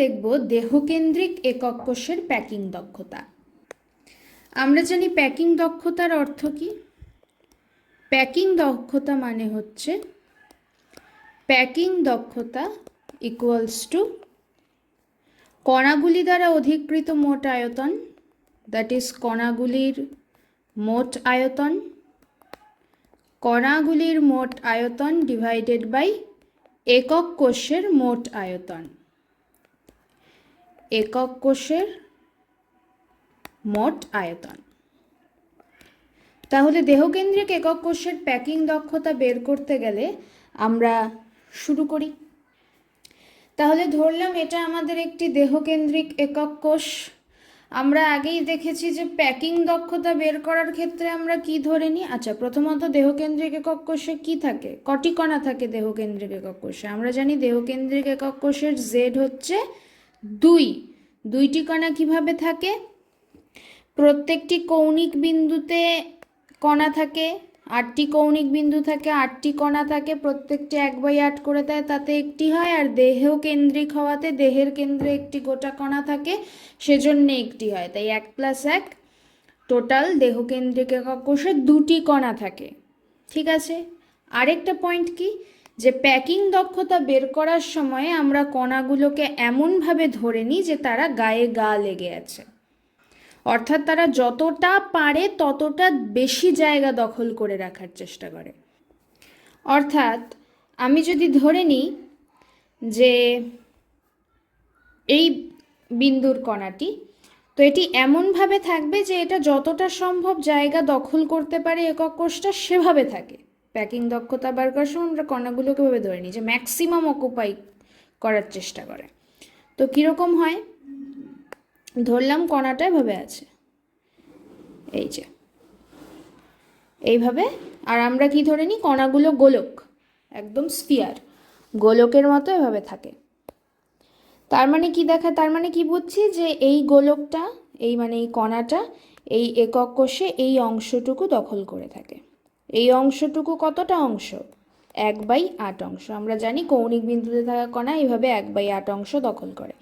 দেখব দেহকেন্দ্রিক একক কোষের প্যাকিং দক্ষতা। আমরা জানি প্যাকিং দক্ষতার অর্থ কি? প্যাকিং দক্ষতা মানে হচ্ছে প্যাকিং দক্ষতা ইকুয়ালস টু কণাগুলি দ্বারা অধিকৃত মোট আয়তন দ্যাট ইজ কণাগুলির মোট আয়তন, কণাগুলির মোট আয়তন ডিভাইডেড বাই একক কোষের মোট আয়তন। একক কোষের মোট আয়তন। তাহলে দেহকেন্দ্রিক একক কোষের প্যাকিং দক্ষতা বের করতে গেলে আমরা শুরু করি। তাহলে ধরলাম এটা আমাদের একটি দেহকেন্দ্রিক একক কোষ। আমরা আগেই দেখেছি যে প্যাকিং দক্ষতা বের করার ক্ষেত্রে আমরা কি ধরে নিই? আচ্ছা প্রথমত দেহকেন্দ্রিক একক কোষে কি থাকে? কটি কণা থাকে দেহকেন্দ্রিক একক কোষে। আমরা জানি দেহকেন্দ্রিক একক কোষের জেড হচ্ছে দুই, দুইটি কণা কীভাবে থাকে? প্রত্যেকটি কৌণিক বিন্দুতে কণা থাকে, আটটি কৌণিক বিন্দু থাকে, আটটি কণা থাকে, প্রত্যেকটি এক বাই আট করে দেয়, তাতে একটি হয়, আর দেহ কেন্দ্রিক হওয়াতে দেহের কেন্দ্রে একটি গোটা কণা থাকে, সেজন্য একটি হয়, তাই এক প্লাস এক টোটাল দেহ কেন্দ্রিক কোষে দুটি কণা থাকে, ঠিক আছে? আরেকটা পয়েন্ট কি? যে প্যাকিং দক্ষতা বের করার সময় আমরা কণাগুলোকে এমনভাবে ধরে নিই যে তারা গায়ে গা লেগে আছে। অর্থাৎ তারা যতটা পারে ততটা বেশি জায়গা দখল করে রাখার চেষ্টা করে। অর্থাৎ আমি যদি ধরে নিই যে এই বিন্দুর কণাটি, তো এটি এমনভাবে থাকবে যে এটা যতটা সম্ভব জায়গা দখল করতে পারে একক কোষটা সেভাবে থাকে। প্যাকিং দক্ষতা বার করার সময় আমরা কণাগুলোকে ভাবে ধরে নিই যে ম্যাক্সিমাম অকুপাই করার চেষ্টা করে। তো কীরকম হয়? ধরলাম কণাটা এভাবে আছে। এই যে। এইভাবে। আর আমরা কি ধরে নিই? কণাগুলো গোলক, একদম স্ফিয়ার গোলকের মতো এভাবে থাকে। তার মানে কি দেখা? তার মানে কি বুঝছি যে এই গোলকটা, এই মানে এই কণাটা, এই একক কোষে এই অংশটুকু দখল করে থাকে। এই অংশটুকু কতটা অংশ? এক বাই আট অংশ। আমরা জানি কৌণিক বিন্দুতে থাকা কণা এইভাবে এক বাই আট অংশ দখল করে।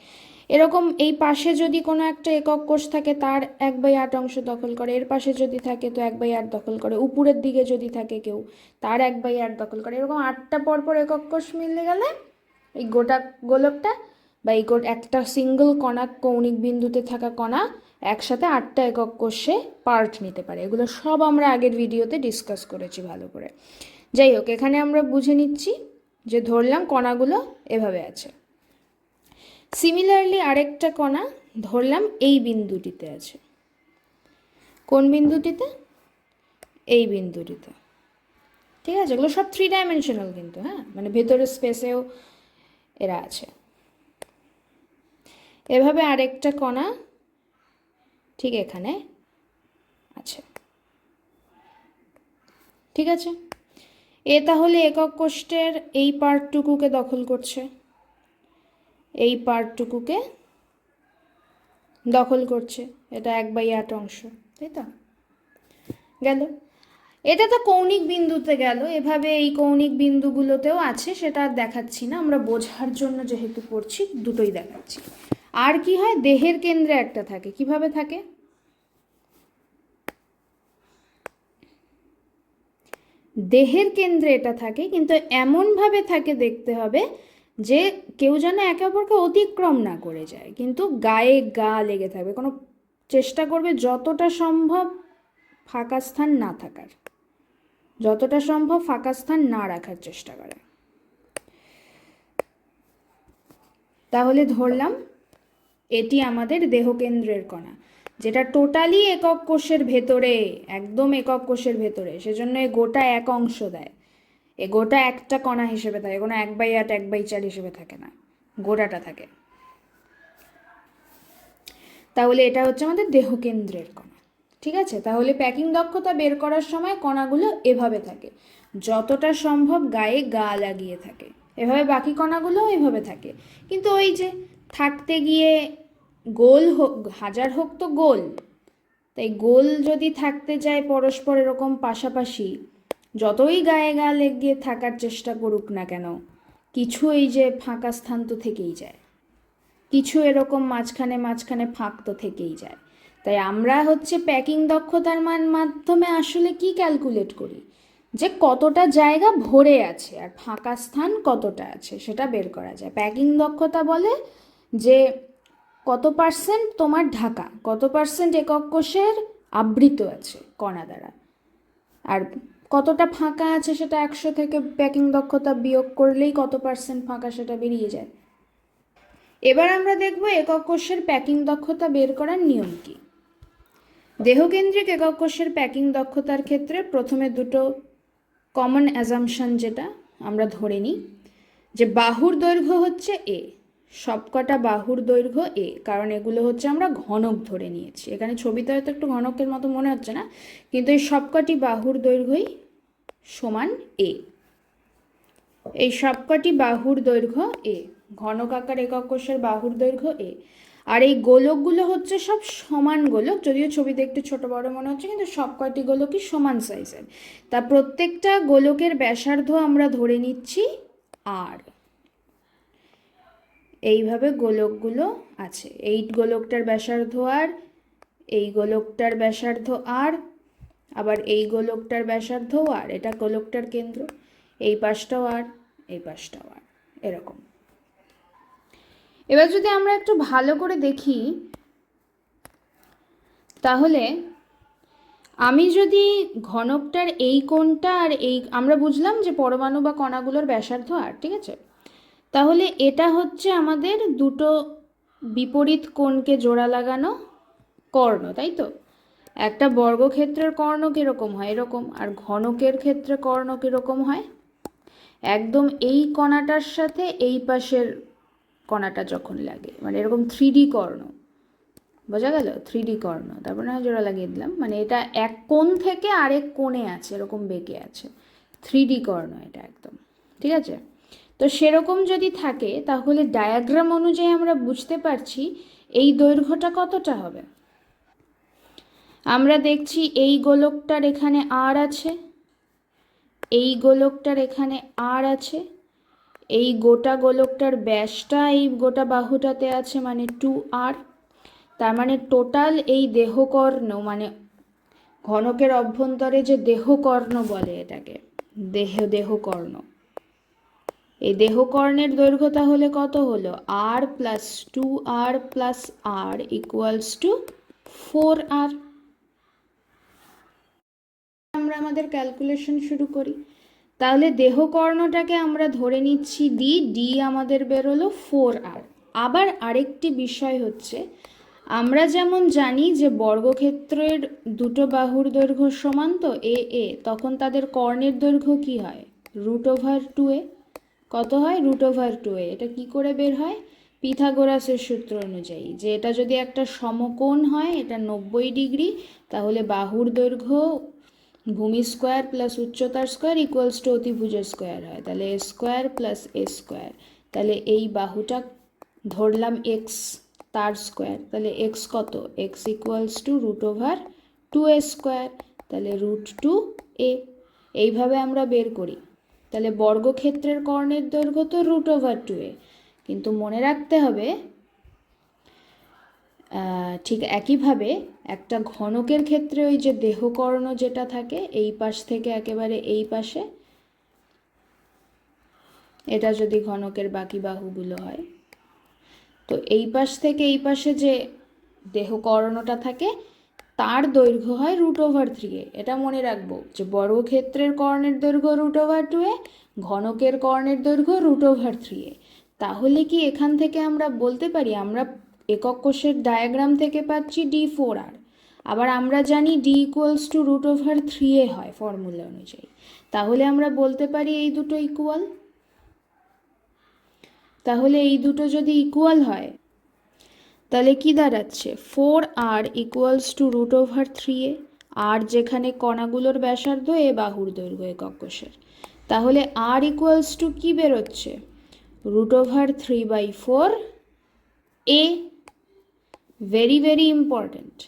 এরকম এই পাশে যদি কোনো একটা একক কোষ থাকে, তার এক বাই আট অংশ দখল করে। এর পাশে যদি থাকে, তো এক বাই আট দখল করে। উপরের দিকে যদি থাকে কেউ, তার এক বাই আট দখল করে। এরকম আটটা পরপর একক কোষ মিলে গেলে, এই গোটা গোলকটা বা এই একটা সিঙ্গল কণা কৌণিক বিন্দুতে থাকা কণা একসাথে আটটা একক কোষে পার্ট নিতে পারে। এগুলো সব আমরা আগের ভিডিওতে ডিসকাস করেছি ভালো করে। যাই হোক, এখানে আমরা বুঝে নিচ্ছি যে ধরলাম কণাগুলো এভাবে আছে। সিমিলারলি আরেকটা কণা ধরলাম এই বিন্দুটিতে আছে। কোন বিন্দুটিতে? এই বিন্দুটিতে। ঠিক আছে? এগুলো সব থ্রি ডাইমেনশনাল কিন্তু হ্যাঁ? মানে ভেতরের স্পেসেও এরা আছে। এভাবে আরেকটা কণা ঠিক এখানে। আছে ঠিক আছে। এ তাহলে একক কোষ্ঠের এই পার্টটুকুকে দখল করছে। এই পার্টটুকুকে দখল করছে। এটা এক বাই আট অংশ, তাই তো? গেল। এটা তো কৌণিক বিন্দুতে গেল। এভাবে এই কৌণিক বিন্দুগুলোতেও আছে, সেটা আর দেখাচ্ছি না। আমরা বোঝার জন্য যেহেতু পড়ছি, দুটোই দেখাচ্ছি। আর কি হয়? দেহের কেন্দ্রে একটা থাকে। কীভাবে থাকে? দেহের কেন্দ্রে এটা থাকে, কিন্তু এমনভাবে থাকে দেখতে হবে যে কেউ যেন একে অপরকে অতিক্রম না করে যায়, কিন্তু গায়ে গা লেগে থাকবে। কোনো চেষ্টা করবে যতটা সম্ভব ফাঁকা স্থান না থাকার। যতটা সম্ভব ফাঁকা স্থান না রাখার চেষ্টা করে। তাহলে ধরলাম এটি আমাদের দেহকেন্দ্রের কণা, যেটা টোটালি একক কোষের ভেতরে, একদম একক কোষের ভেতরে, সেজন্য এ গোটা এক অংশ দেয়। এ গোটা একটা কণা হিসেবে থাকে, কোনো এক বাই আট, এক বাই চার হিসেবে থাকে না, গোটাটা থাকে। তাহলে এটা হচ্ছে আমাদের দেহকেন্দ্রের কণা, ঠিক আছে? তাহলে প্যাকিং দক্ষতা বের করার সময় কণাগুলো এভাবে থাকে, যতটা সম্ভব গায়ে গা লাগিয়ে থাকে, এভাবে বাকি কণাগুলোও এভাবে থাকে। কিন্তু ওই যে থাকতে গিয়ে গোল হোক হাজার হোক তো গোল। তাই গোল যদি থাকতে যায় পরস্পর এরকম পাশাপাশি, যতই গায়ে গা লেগে থাকার চেষ্টা করুক না কেন, কিছু এই যে ফাঁকা স্থান তো থেকেই যায়। কিছু এরকম মাঝখানে মাঝখানে ফাঁক তো থেকেই যায়। তাই আমরা হচ্ছে প্যাকিং দক্ষতার মান মাধ্যমে আসলে কি ক্যালকুলেট করি? যে কতটা জায়গা ভরে আছে আর ফাঁকা স্থান কতটা আছে সেটা বের করা যায়। প্যাকিং দক্ষতা বলে যে কত পার্সেন্ট তোমার ঢাকা, কত পার্সেন্ট একক কোষের আবৃত আছে কণা দ্বারা? আর কতটা ফাঁকা আছে সেটা একশো থেকে প্যাকিং দক্ষতা বিয়োগ করলেই কত পার্সেন্ট ফাঁকা সেটা বেরিয়ে যায়। এবার আমরা দেখব একক কোষের প্যাকিং দক্ষতা বের করার নিয়ম কি। দেহকেন্দ্রিক একক কোষের প্যাকিং দক্ষতার ক্ষেত্রে প্রথমে দুটো কমন অ্যাজামশন যেটা আমরা ধরে নিই, যে বাহুর দৈর্ঘ্য হচ্ছে এ সবকটা বাহুর দৈর্ঘ্য এ, কারণ এগুলো হচ্ছে আমরা ঘনক ধরে নিয়েছি। এখানে ছবিতে হয়তো একটু ঘনকের মতো মনে হচ্ছে না, কিন্তু এই সবকটি বাহুর দৈর্ঘ্যই সমান এ। এই সবকটি বাহুর দৈর্ঘ্য এ, ঘনক আকার একক কোষের বাহুর দৈর্ঘ্য এ। আর এই গোলকগুলো হচ্ছে সব সমান গোলক, যদিও ছবিতে একটু ছোট বড় মনে হচ্ছে, কিন্তু সব কয়টি গোলকই সমান সাইজের তা প্রত্যেকটা গোলকের ব্যাসার্ধ আমরা ধরে নিচ্ছি আর। এইভাবে গোলকগুলো আছে। এই গোলকটার ব্যাসার্ধ আর, এই গোলকটার ব্যাসার্ধ আর, আবার এই গোলকটার ব্যাসার্ধ আর, এটা গোলকটার কেন্দ্র। এই পাশটাও আর, এই পাশটাও আর, এরকম। এবার যদি আমরা একটু ভালো করে দেখি, তাহলে আমি যদি ঘনকটার এই কোণটা আর এই, আমরা বুঝলাম যে পরমাণু বা কণাগুলোর ব্যাসার্ধ আর, ঠিক আছে? তাহলে এটা হচ্ছে আমাদের দুটো বিপরীত কোণকে জোড়া লাগানো কর্ণ, তাই তো? একটা বর্গক্ষেত্রের কর্ণ কীরকম হয়? এরকম। আর ঘনকের ক্ষেত্রে কর্ণ কীরকম হয়? একদম এই কণাটার সাথে এই পাশের কণাটা যখন লাগে। মানে এরকম থ্রি কর্ণ। বোঝা গেল? থ্রি কর্ণ। তারপর না জোড়া লাগিয়ে দিলাম। মানে এটা এক কোণ থেকে আরেক কোণে আছে, এরকম বেঁকে আছে। থ্রি কর্ণ এটা একদম। ঠিক আছে? তো সেরকম যদি থাকে, তাহলে ডায়াগ্রাম অনুযায়ী আমরা বুঝতে পারছি এই দৈর্ঘ্যটা কতটা হবে। আমরা দেখছি এই গোলকটার এখানে আর আছে, এই গোলকটার এখানে আর আছে, এই গোটা গোলকটার ব্যাসটা এই গোটা বাহুটাতে আছে মানে টু আর তার মানে টোটাল এই দেহকর্ণ মানে ঘনকের অভ্যন্তরে যে দেহকর্ণ বলে এটাকে, দেহ দেহকর্ণ। এই দেহকর্ণের দৈর্ঘ্য তাহলে কত হলো? R plus two R plus R equals to four R আমরা আমাদের ক্যালকুলেশন শুরু করি। তাহলে দেহকর্ণটাকে আমরা ধরে নিচ্ছি ডি ডি আমাদের বেরোলো ফোর আর আবার আরেকটি বিষয় হচ্ছে, আমরা যেমন জানি যে বর্গক্ষেত্রের দুটো বাহুর দৈর্ঘ্য সমান তো এ এ তখন তাদের কর্ণের দৈর্ঘ্য কি হয়? রুট ওভার টু এ কত হয়? Root over two A. এটা কি করে বের হয়? পিথাগোরাসের সূত্র অনুযায়ী। যে এটা যদি একটা সমকোণ হয়, এটা নব্বই ডিগ্রি, তাহলে বাহুর দৈর্ঘ্য ভূমি স্কোয়ার প্লাস উচ্চতার স্কোয়ার ইকুয়ালস টু অতিভুজের স্কোয়ার হয়। তাহলে A square plus A square তাহলে এই বাহুটা ধরলাম এক্স তার স্কোয়ার তাহলে এক্স কত? X equals to root over two a square তাহলে রুট টু এ এইভাবে আমরা বের করি। তাহলে বর্গক্ষেত্রের কর্ণের দৈর্ঘ্য তো রুট ওভার টু এ। কিন্তু মনে রাখতে হবে ঠিক একইভাবে একটা ঘনকের ক্ষেত্রে ওই যে দেহকর্ণ যেটা থাকে, এই পাশ থেকে একেবারে এই পাশে, এটা যদি ঘনকের বাকি বাহুগুলো হয়। তো এই পাশ থেকে এই পাশে যে দেহকর্ণটা থাকে তার দৈর্ঘ্য হয় রুট ওভার থ্রি এ। এটা মনে রাখব যে বর্গক্ষেত্রের কর্ণের দৈর্ঘ্য রুট ওভার টু এ, ঘনকের কর্ণের দৈর্ঘ্য রুট ওভার থ্রি এ। তাহলে কি এখান থেকে আমরা বলতে পারি, আমরা একক কোষের ডায়াগ্রাম থেকে পাচ্ছি ডি ফোর আর আবার আমরা জানি d equals to root over three a হয় ফর্মুলা অনুযায়ী। তাহলে আমরা বলতে পারি এই দুটো ইকুয়াল তাহলে এই দুটো যদি ইকুয়াল হয় তাহলে কি দাঁড়াচ্ছে? Four r equals to root over three a আর যেখানে কণাগুলোর ব্যাসার্ধ, এ বাহুর দৈর্ঘ্য একক তাহলে আর ইকুয়ালস টু কী বেরোচ্ছে? Root over three by four a very very important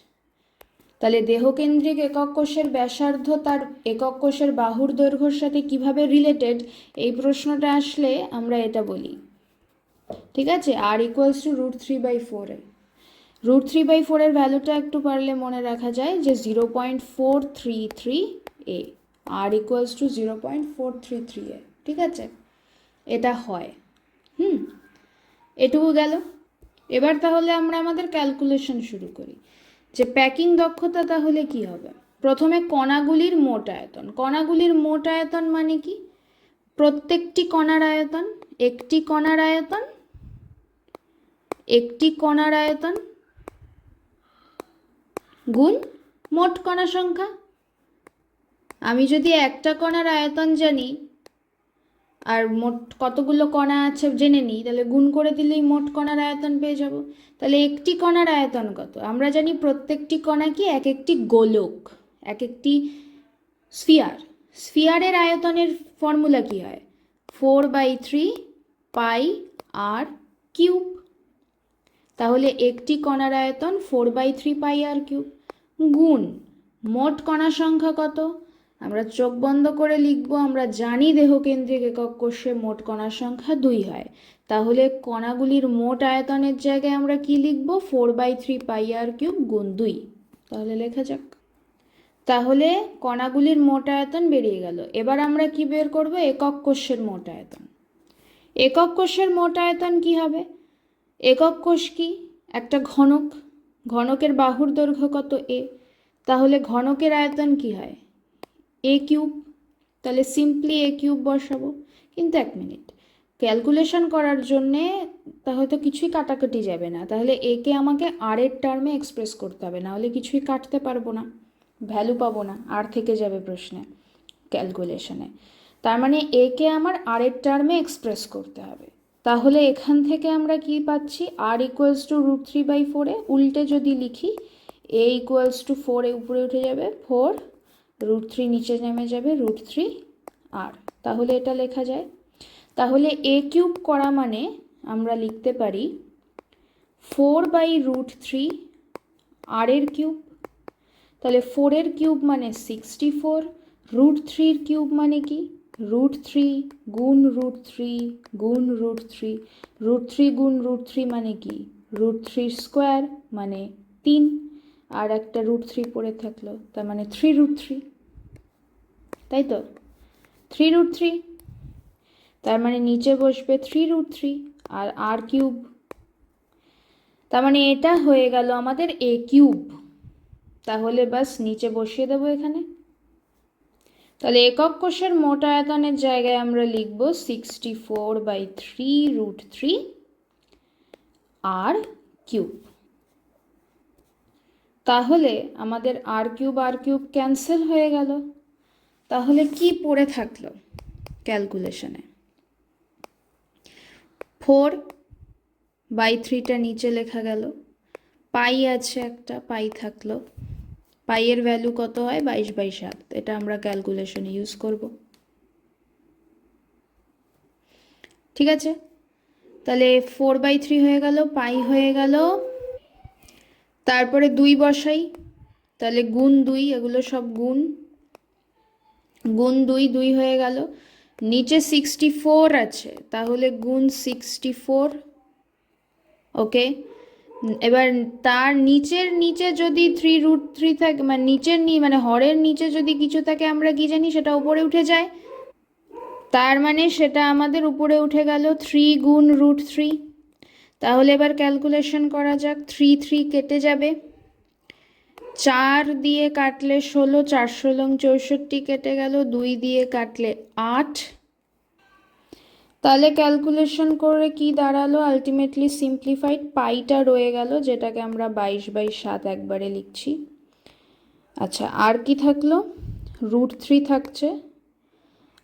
তাহলে দেহকেন্দ্রিক একক কোষের ব্যাসার্ধ তার একক কোষের বাহুর দৈর্ঘ্যর সাথে কীভাবে রিলেটেড এই প্রশ্নটা আসলে আমরা এটা বলি। ঠিক আছে? R equals to root three by ফোরে রুট থ্রি বাই ফোরের ভ্যালুটা একটু পারলে মনে রাখা যায় যে zero point four three three a r equals to zero point four three three a ঠিক আছে? এটা হয়। হুম? এটুকু গেল। এবার তাহলে আমরা আমাদের ক্যালকুলেশন শুরু করি। যে প্যাকিং দক্ষতা তাহলে কি হবে? প্রথমে কণাগুলির মোট আয়তন। কণাগুলির মোট আয়তন মানে কি? প্রত্যেকটি কণার আয়তন, একটি কণার আয়তন, একটি কণার আয়তন গুণ মোট কণা সংখ্যা? আমি যদি একটা কণার আয়তন জানি, আর মোট কতগুলো কণা আছে জেনে নিই, তাহলে গুণ করে দিলেই মোট কণার আয়তন পেয়ে যাব। তাহলে একটি কণার আয়তন কত? আমরা জানি প্রত্যেকটি কণা কি এক একটি গোলক, এক একটি স্ফিয়ার। স্ফিয়ারের আয়তনের ফর্মুলা কি হয়? Four by three pi r cube. তাহলে একটি কণার আয়তন four by three pi r cube গুণ, মোট কণা সংখ্যা কত? আমরা চোখ বন্ধ করে লিখব, আমরা জানি দেহকেন্দ্রিক একক কোষে মোট কণার সংখ্যা দুই হয়। তাহলে কণাগুলির মোট আয়তনের জায়গায় আমরা কি লিখব? Four by three pi r cube গুণ দুই। তাহলে লেখা যাক। তাহলে কণাগুলির মোট আয়তন বেরিয়ে গেল। এবার আমরা কি বের করব? একক কোষের মোট আয়তন। একক কোষের মোট আয়তন কি হবে? একক কোষ কি? একটা ঘনক। ঘনকের বাহুর দৈর্ঘ্য কত এ তাহলে ঘনকের আয়তন কি হয়? এ কিউব তাহলে সিম্পলি এ কিউব বসাবো। কিন্তু এক মিনিট ক্যালকুলেশন করার জন্যে তা হয়তো কিছুই কাটাকাটি যাবে না। তাহলে একে আমাকে আর এর টার্মে এক্সপ্রেস করতে হবে। নাহলে কিছুই কাটতে পারব না। ভ্যালু পাবো না। আর থেকে যাবে প্রশ্নে ক্যালকুলেশনে তার মানে একে আমার আর এর টার্মে এক্সপ্রেস করতে হবে। তাহলে এখান থেকে আমরা কি পাচ্ছি? R equals to root three by ফোরে উল্টে যদি লিখি এ ইকুয়ালস টু ফোরে উপরে উঠে যাবে ফোর রুট থ্রি নিচে নেমে যাবে রুট থ্রি আর তাহলে এটা লেখা যায়। তাহলে এ কিউব করা মানে আমরা লিখতে পারি four by root three r এর কিউব তাহলে ফোরের কিউব মানে সিক্সটি ফোর রুট থ্রির কিউব মানে কি? রুট থ্রি গুণ রুট থ্রি গুণ রুট থ্রি রুট থ্রি গুণ রুট থ্রি মানে কি? রুট থ্রির স্কোয়ার মানে তিন। আর একটা রুট থ্রি পড়ে থাকল, তার মানে থ্রি রুট থ্রি তাই তো? থ্রি রুট থ্রি তার মানে নিচে বসবে থ্রি রুট থ্রি আর আর কিউব তার মানে এটা হয়ে গেল আমাদের এ কিউব তাহলে বাস নিচে বসিয়ে দেবো এখানে। তাহলে একক কোষের মোট আয়তনের জায়গায় আমরা লিখব sixty four by three root three r cube তাহলে আমাদের r cube r cube cancel হয়ে গেল। তাহলে কি পড়ে থাকল ক্যালকুলেশনে ফোর বাই থ্রিটা নিচে লেখা গেল। পাই আছে একটা, পাই থাকল। পাইয়ের ভ্যালু কত হয়? বাইশ বাই সাত। এটা আমরা ক্যালকুলেশনে ইউজ করব। ঠিক আছে? তাহলে ফোর বাই থ্রি হয়ে গেল, পাই হয়ে গেল। তারপরে দুই বসাই। তাহলে গুণ দুই, এগুলো সব গুণ। গুণ দুই দুই হয়ে গেল। নিচে সিক্সটি ফোর আছে, তাহলে গুণ সিক্সটি ফোর ওকে এবার তার নিচের নিচে যদি থ্রি রুট থ্রি থাকে মানে নিচের নি মানে হরের নিচে যদি কিছু থাকে, আমরা কি জানি? সেটা উপরে উঠে যায়। তার মানে সেটা আমাদের উপরে উঠে গেল থ্রি গুণ রুট থ্রি তাহলে এবার ক্যালকুলেশন করা যাক থ্রি থ্রি কেটে যাবে। চার দিয়ে কাটলে ষোলো, চার ষোলং চৌষট্টি কেটে গেল, দুই দিয়ে কাটলে আট। তাহলে ক্যালকুলেশন করে কি দাঁড়াল? আলটিমেটলি সিম্পলিফাইড পাইটা রয়ে গেল, যেটাকে আমরা বাইশ বাই সাত একবারে লিখছি। আচ্ছা আর কি থাকল? রুট থ্রি থাকছে।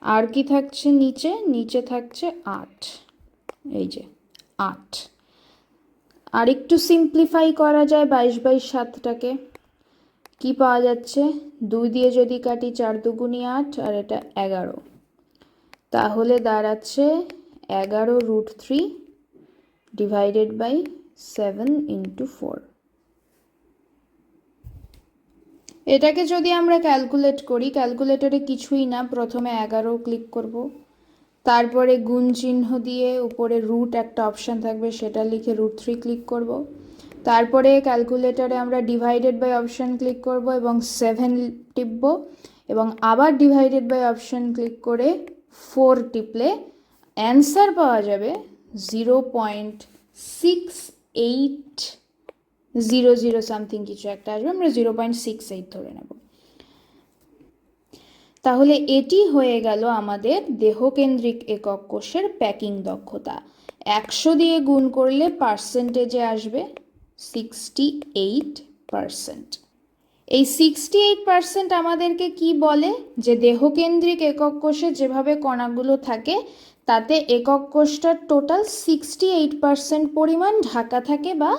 আর কি থাকছে নিচে? নিচে থাকছে আট। এই যে, আট। আর একটু সিম্পলিফাই করা যায় বাইশ বাই সাতটাকে। কি পাওয়া যাচ্ছে? দুই দিয়ে যদি কাটি চার দুগুনি আট, আর এটা এগারো। তাহলে দাঁড়াচ্ছে এগারো root three divided by seven into four এটাকে যদি আমরা ক্যালকুলেট করি ক্যালকুলেটরে কিছুই না, প্রথমে এগারো ক্লিক করব। তারপরে গুণ চিহ্ন দিয়ে উপরে রুট একটা অপশান থাকবে, সেটা লিখে রুট থ্রি ক্লিক করব। তারপরে ক্যালকুলেটারে আমরা ডিভাইডেড বাই অপশান ক্লিক করব এবং সেভেন টিপব এবং আবার ডিভাইডেড বাই অপশান ক্লিক করে ফোর টিপলে অ্যান্সার পাওয়া যাবে zero point six eight zero zero something কিছু একটা আসবে, আমরা জিরো পয়েন্ট সিক্স এইট ধরে নেব। তাহলে এটি হয়ে গেল আমাদের দেহকেন্দ্রিক একক কোষের প্যাকিং দক্ষতা। একশো দিয়ে গুণ করলে পার্সেন্টেজে আসবে সিক্সটি এইট পার্সেন্ট এই সিক্সটি এইট পার্সেন্ট আমাদেরকে কি বলে? যে দেহকেন্দ্রিক একক কোষে যেভাবে কণাগুলো থাকে, তাতে একক কোষটার টোটাল সিক্সটি এইট পার্সেন্ট পরিমাণ ঢাকা থাকে বা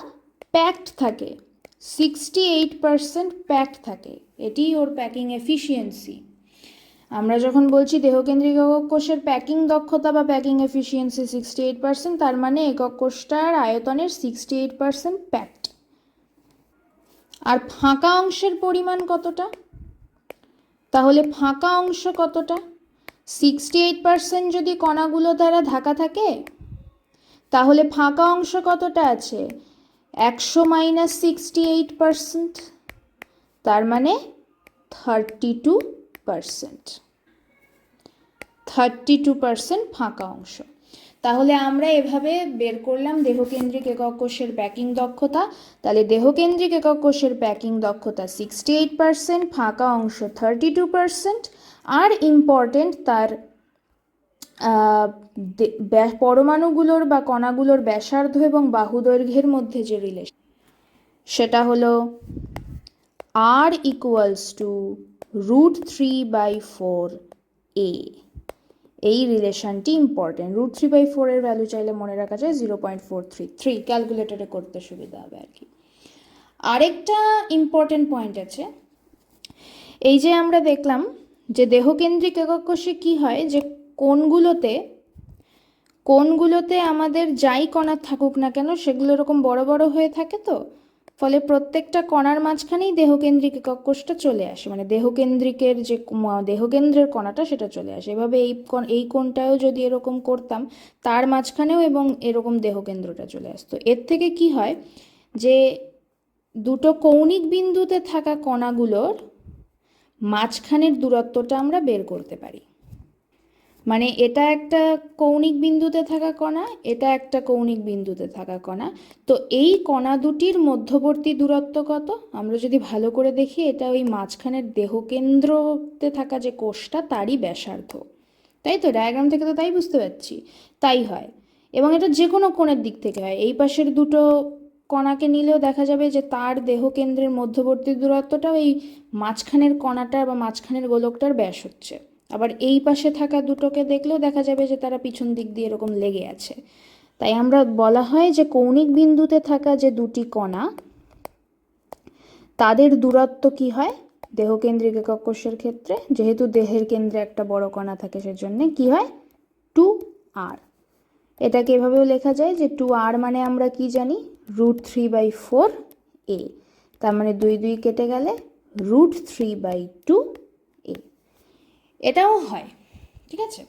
প্যাকড থাকে। সিক্সটি এইট পার্সেন্ট প্যাকড থাকে। এটিই ওর প্যাকিং এফিসিয়েন্সি আমরা যখন বলছি দেহকেন্দ্রিক একক কোষের প্যাকিং দক্ষতা বা packing efficiency sixty eight percent তার মানে একক কোষটার আয়তনের সিক্সটি এইট পার্সেন্ট প্যাকড আর ফাঁকা অংশের পরিমাণ কতটা? তাহলে ফাঁকা অংশ কতটা? সিক্সটি এইট পার্সেন্ট যদি কণাগুলো দ্বারা ঢাকা থাকে, তাহলে ফাঁকা অংশ কতটা আছে? একশো মাইনাস সিক্সটি এইট পার্সেন্ট তার মানে thirty two percent thirty two percent ফাঁকা অংশ। তাহলে আমরা এভাবে বের করলাম দেহকেন্দ্রিক একক কোষের প্যাকিং দক্ষতা। তাহলে দেহকেন্দ্রিক একক কোষের প্যাকিং দক্ষতা সিক্সটি এইট পার্সেন্ট ফাঁকা অংশ থার্টি টু পার্সেন্ট আর ইম্পর্টেন্ট তার পরমাণুগুলোর বা কণাগুলোর ব্যাসার্ধ এবং বাহুদৈর্ঘ্যের মধ্যে যে রিলেশন সেটা হলো r equals to root three by four a এই রিলেশনটি ইম্পর্টেন্ট রুট থ্রি বাই ফোরের ভ্যালু চাইলে মনে রাখা যায় zero point four three three ক্যালকুলেটরে করতে সুবিধা হবে আর কি। আরেকটা ইম্পর্টেন্ট পয়েন্ট আছে। এই যে আমরা দেখলাম যে দেহকেন্দ্রিক একক কোষে কী হয় যে কোনগুলোতে কোনগুলোতে আমাদের যাই কণা থাকুক না কেন, সেগুলো এরকম বড় বড় হয়ে থাকে তো ফলে প্রত্যেকটা কণার মাঝখানেই দেহকেন্দ্রিক একক কোষটা চলে আসে। মানে দেহকেন্দ্রিকের যে দেহকেন্দ্রের কণাটা সেটা চলে আসে। এভাবে এই এই কোণটায়ও যদি এরকম করতাম, তার মাঝখানেও এবং এরকম দেহকেন্দ্রটা চলে আসতো। এর থেকে কি হয় যে দুটো কৌণিক বিন্দুতে থাকা কণাগুলোর মাঝখানের দূরত্বটা আমরা বের করতে পারি। মানে এটা একটা কৌণিক বিন্দুতে থাকা কণা, এটা একটা কৌণিক বিন্দুতে থাকা কণা। তো এই কণা দুটির মধ্যবর্তী দূরত্ব কত? আমরা যদি ভালো করে দেখি, এটা ওই মাঝখানের দেহকেন্দ্রতে থাকা যে কোষটা, তারই ব্যাসার্ধ। তাই তো? ডায়াগ্রাম থেকে তো তাই বুঝতে পারছি। তাই হয়। এবং এটা যে কোনো কোণের দিক থেকে হয়। এই পাশের দুটো কণাকে নিলেও দেখা যাবে যে তার দেহকেন্দ্রের মধ্যবর্তী দূরত্বটাও এই মাঝখানের কণাটার বা মাঝখানের গোলকটার ব্যাস হচ্ছে। আবার এই পাশে থাকা দুটোকে দেখলেও দেখা যাবে যে তারা পিছন দিক দিয়ে এরকম লেগে আছে। তাই আমরা বলা হয় যে কৌণিক বিন্দুতে থাকা যে দুটি কণা, তাদের দূরত্ব কি হয়? দেহকেন্দ্রিক একক কোষের ক্ষেত্রে, যেহেতু দেহের কেন্দ্রে একটা বড় কণা থাকে সেজন্য কি হয়? Two r. এটাকে এভাবেও লেখা যায় যে টু আর মানে আমরা কি জানি? Root three by four a. তার মানে দুই দুই কেটে গেলে রুট থ্রি বাই টু এটাও হয় ঠিক আছে?